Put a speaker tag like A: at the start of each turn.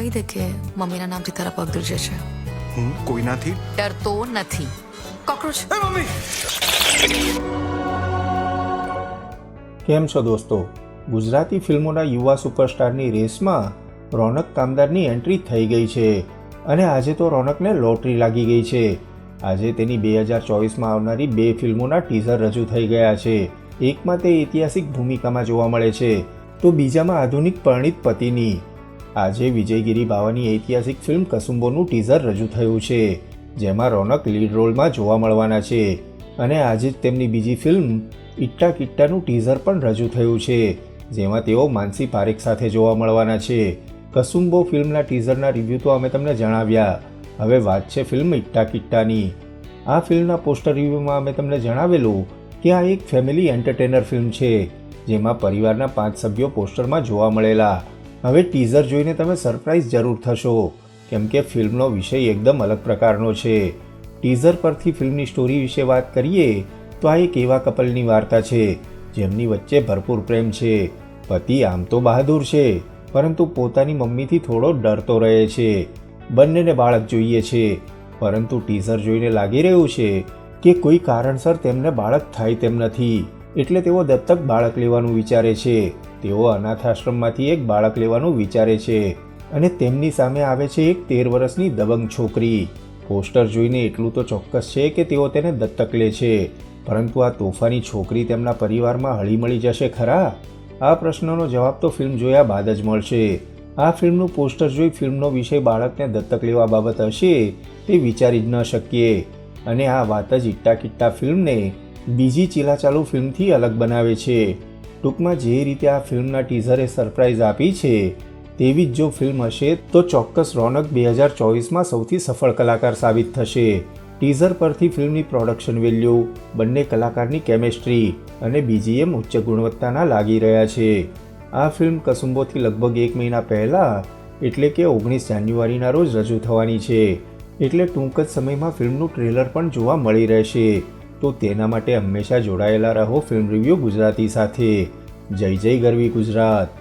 A: કહી દે કે મમ્મીના નામથી તારા પગ ધ્રુજે છે.
B: હું કોઈનાથી?
A: ડરતો નથી. કોક્રોચ.
B: એ મમ્મી!
C: કેમ છો દોસ્તો? ગુજરાતી ફિલ્મોના યુવા સુપરસ્ટારની રેસમાં રોનક કામદારની એન્ટ્રી થઈ ગઈ છે અને આજે તો રોનકને લોટરી લાગી ગઈ છે. આજે તેની બે હજાર ચોવીસમાં આવનારી બે ફિલ્મોના ટીઝર રજૂ થઈ ગયા છે. એકમાં તે ઐતિહાસિક ભૂમિકામાં જોવા મળે છે. તો બીજામાં આધુનિક પરણિત પતિની. આજે વિજયગીરી બાવાની ઐતિહાસિક ફિલ્મ કસુંબોનું ટીઝર રજૂ થયું છે, જેમાં રોનક લીડ રોલમાં જોવા મળવાના છે અને આજે જ તેમની બીજી ફિલ્મ ઇટ્ટા કિટ્ટાનું ટીઝર પણ રજૂ થયું છે, જેમાં તેઓ માનસી પારેખ સાથે જોવા મળવાના છે. કસુંબો ફિલ્મના ટીઝરના રિવ્યૂ તો અમે તમને જણાવ્યા. હવે વાત છે ફિલ્મ ઇટ્ટા કિટ્ટાની આ ફિલ્મના પોસ્ટર રિવ્યૂમાં અમે તમને જણાવેલું કે આ એક ફેમિલી એન્ટરટેનર ફિલ્મ છે, જેમાં પરિવારના પાંચ સભ્યો પોસ્ટરમાં જોવા મળેલા. હવે ટીઝર જોઈને તમે સરપ્રાઈઝ જરૂર થશો. કેમ કે ફિલ્મનો વિષય એકદમ અલગ પ્રકારનો છે. ટીઝર પરથી ફિલ્મની સ્ટોરી વિશે વાત કરીએ, તો આ એક એવા કપલની વાર્તા છે, જેમની વચ્ચે ભરપૂર પ્રેમ છે. પતિ આમ તો બહાદુર છે, પરંતુ પોતાની મમ્મીથી થોડો ડરતો રહે છે. બંનેને બાળક જોઈએ છે, પરંતુ ટીઝર જોઈને લાગી રહ્યું છે કે કોઈ કારણસર તેમને બાળક થાય તેમ નથી. એટલે તેઓ દત્તક બાળક લેવાનું વિચારે છે. તેઓ અનાથ આશ્રમમાંથી એક બાળક લેવાનું વિચારે છે અને તેમની સામે આવે છે એક તેર વર્ષની દબંગ છોકરી. પોસ્ટર જોઈને એટલું તો ચોક્કસ છે કે તેઓ તેને દત્તક લે છે. પરંતુ આ તોફાની છોકરી તેમના પરિવારમાં હળીમળી જશે ખરા? આ પ્રશ્નનો જવાબ તો ફિલ્મ જોયા બાદ જ મળશે. આ ફિલ્મનું પોસ્ટર જોઈ ફિલ્મનો વિષય બાળકને દત્તક લેવા બાબત હશે તે વિચારી જ ન શકીએ. અને આ વાત જ ઇટ્ટા કિટ્ટા ફિલ્મને બીજી ચીલાચાલુ ફિલ્મથી અલગ બનાવે છે. ટૂંકમાં જે રીતે આ ફિલ્મના ટીઝરે સરપ્રાઇઝ આપી છે, તેવી જ જો ફિલ્મ હશે, તો ચોક્કસ રોનક બે હજાર ચોવીસમાં સૌથી સફળ કલાકાર સાબિત થશે. ટીઝર પરથી ફિલ્મની પ્રોડક્શન વેલ્યુ, બંને કલાકારની કેમેસ્ટ્રી અને બીજીએમ ઉચ્ચ ગુણવત્તાના લાગી રહ્યા છે. આ ફિલ્મ કસુંબોથી લગભગ એક મહિના પહેલાં, એટલે કે ઓગણીસ જાન્યુઆરીના રોજ રજૂ થવાની છે. એટલે ટૂંક જ સમયમાં ફિલ્મનું ટ્રેલર પણ જોવા મળી રહેશે. તો તેના માટે હંમેશા જોડાયેલા રહો ફિલ્મ રિવ્યૂ ગુજરાતી સાથે. જય જય ગરવી ગુજરાત.